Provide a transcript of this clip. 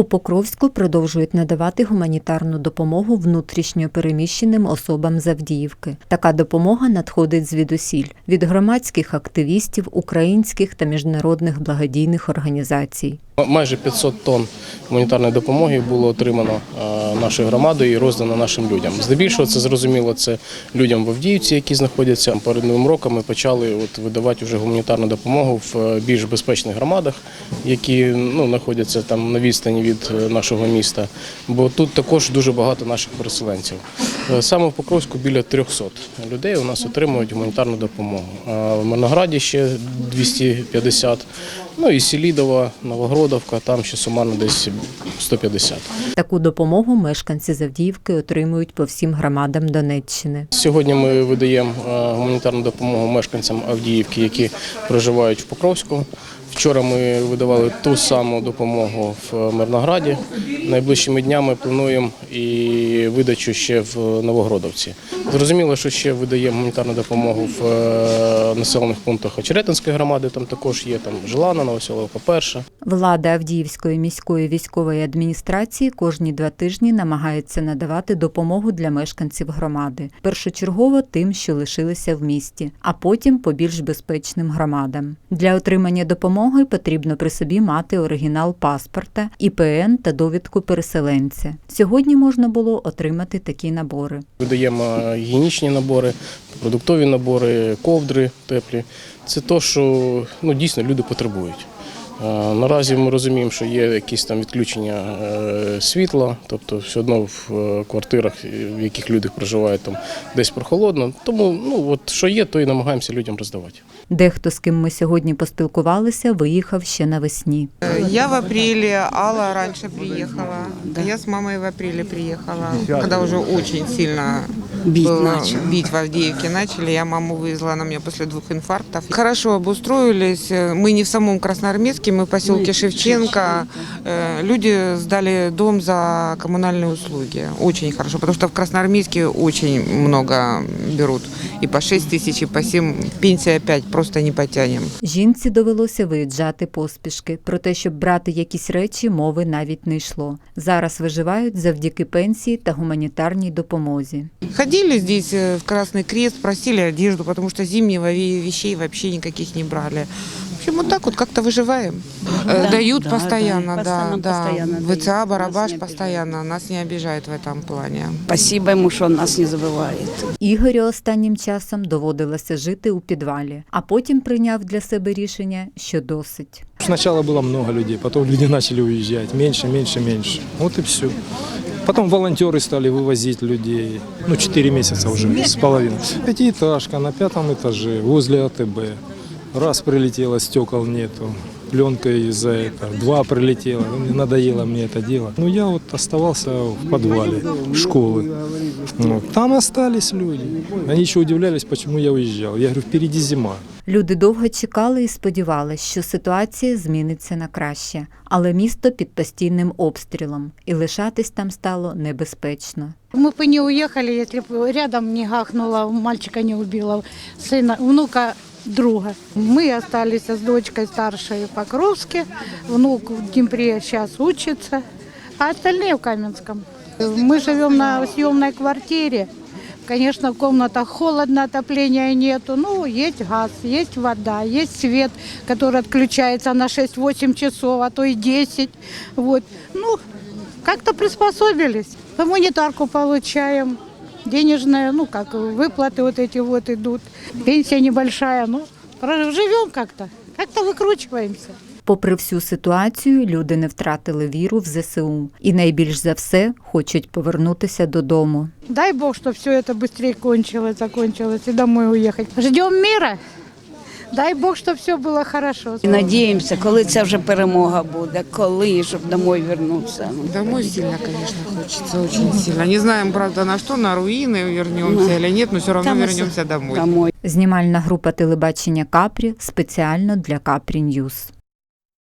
У Покровську продовжують надавати гуманітарну допомогу внутрішньо переміщеним особам Завдіївки. Така допомога надходить звідусіль від громадських активістів, українських та міжнародних благодійних організацій. Майже 500 тонн гуманітарної допомоги було отримано е, нашою громадою і роздано нашим людям. Здебільшого це зрозуміло, це людям в Авдіївці, які знаходяться перед новим роком. Ми почали от видавати вже гуманітарну допомогу в е, більш безпечних громадах, які ну знаходяться там на відстані від е, нашого міста. Бо тут також дуже багато наших переселенців. Саме в Покровську біля 300 людей у нас отримують гуманітарну допомогу. А в Мирнограді ще 250, ну і Селідова, Новогродовка, там ще сумарно десь 150. Таку допомогу мешканці з Авдіївки отримують по всім громадам Донеччини. Сьогодні ми видаємо е, гуманітарну допомогу мешканцям Авдіївки, які проживають в Покровську. Вчора ми видавали ту саму допомогу в Мирнограді. Найближчими днями плануємо і видачу ще в Новогродовці. Зрозуміло, що ще видаємо гуманітарну допомогу в е, населених пунктах Очеретинської громади. Там також є там Желана, Новоселовка, перша. Влада Авдіївської міської військової адміністрації кожні два тижні намагається надавати допомогу для мешканців громади, першочергово тим, що лишилися в місті, а потім по більш безпечним громадам. Для отримання допомоги потрібно при собі мати оригінал паспорта, ІПН та довідку переселенця. Сьогодні можна було отримати такі набори. Видаємо гігієнічні набори, продуктові набори, ковдри теплі. Це те, що ну, дійсно люди потребують. Е, Наразі ми розуміємо, що є якісь там відключення е, світла, тобто все одно в е, квартирах, в яких люди проживають, там десь прохолодно. Тому ну, от, що є, то і намагаємося людям роздавати. Дехто, з ким ми сьогодні поспілкувалися, виїхав ще навесні. Я в апреле, Алла раньше приехала. Я с мамой в апреле приехала, когда уже очень сильно Бить было- начали. бить в Авдеевке начали. Я маму вывезла, она меня после двух инфарктов. Хорошо обустроились. Мы не в самом Красноармейске, мы в поселке Шевченко. Э, Люди сдали дом за коммунальные услуги. Очень хорошо, потому что в Красноармейске очень много берут. И по 6 тысяч, и по 7. Пенсия опять просто не потянем. Жінці довелося виїжджати поспішки. Про те, щоб брати якісь речі, мови навіть не йшло. Зараз виживають завдяки пенсії та гуманітарній допомозі. Ходили здесь э, в Красный Крест, просили одежду, потому что зимнего ве- вещей вообще никаких не брали. В общем, вот так вот как-то выживаем. Э, Да, дают да, постоянно, да, да, постоянно, да. постоянно дают. ВЦА, Нас Барабаш не постоянно, нас не обижает в этом плане. Спасибо ему, что он нас не забывает. Ігорю останнім часом доводилося жити у підвалі, а потім прийняв для себе рішення, що досить. Сначала было много людей, потом люди начали уезжать. Меньше, меньше, меньше. Вот и все. Потом волонтеры стали вывозить людей. Ну, 4 месяца уже с половиной. Пятиэтажка на пятом этаже возле АТБ. Раз прилетело, стекол нету. Пленка из-за этого. Два прилетело. Ну, Надоело мне это дело. Ну, я вот оставался в подвале школы. Ну, там остались люди. Они еще удивлялись, почему я уезжал. Я говорю, впереди зима. Люди довго чекали і сподівалися, що ситуація зміниться на краще, але місто під постійним обстрілом, і лишатись там стало небезпечно. Мы бы не уехали, если бы рядом не гахнуло, мальчика не убило, сына, внука друга. Мы остались с дочкой старшей в Покровске, внук в Днепре сейчас учится, а остальные в Каменском. Мы живем на съемной квартире. Конечно, в комнатах холодно, отопления нету. Ну, есть газ, есть вода, есть свет, который отключается на 6-8 часов, а то и 10. Вот. Ну, как-то приспособились. Гуманитарку получаем. Денежные, ну как, выплаты вот эти вот идут. Пенсия небольшая, ну, живем как-то. Как-то выкручиваемся. Попри всю ситуацію, люди не втратили віру в ЗСУ і найбільш за все хочуть повернутися додому. Дай Бог, чтобы все это быстрее кончилось, закончилось и домой уехать. Ждем мира. Дай Бог, чтобы все было хорошо. І надіємося, коли ця вже перемога буде, коли, щоб домой вернутися. Домой сильно, конечно, хочется, очень сильно. Не знаем, правда, на что, на руины вернемся или нет, но все равно Там и вернемся домой. Домой. Знімальна група телебачення Капрі спеціально для Капрі Ньюз.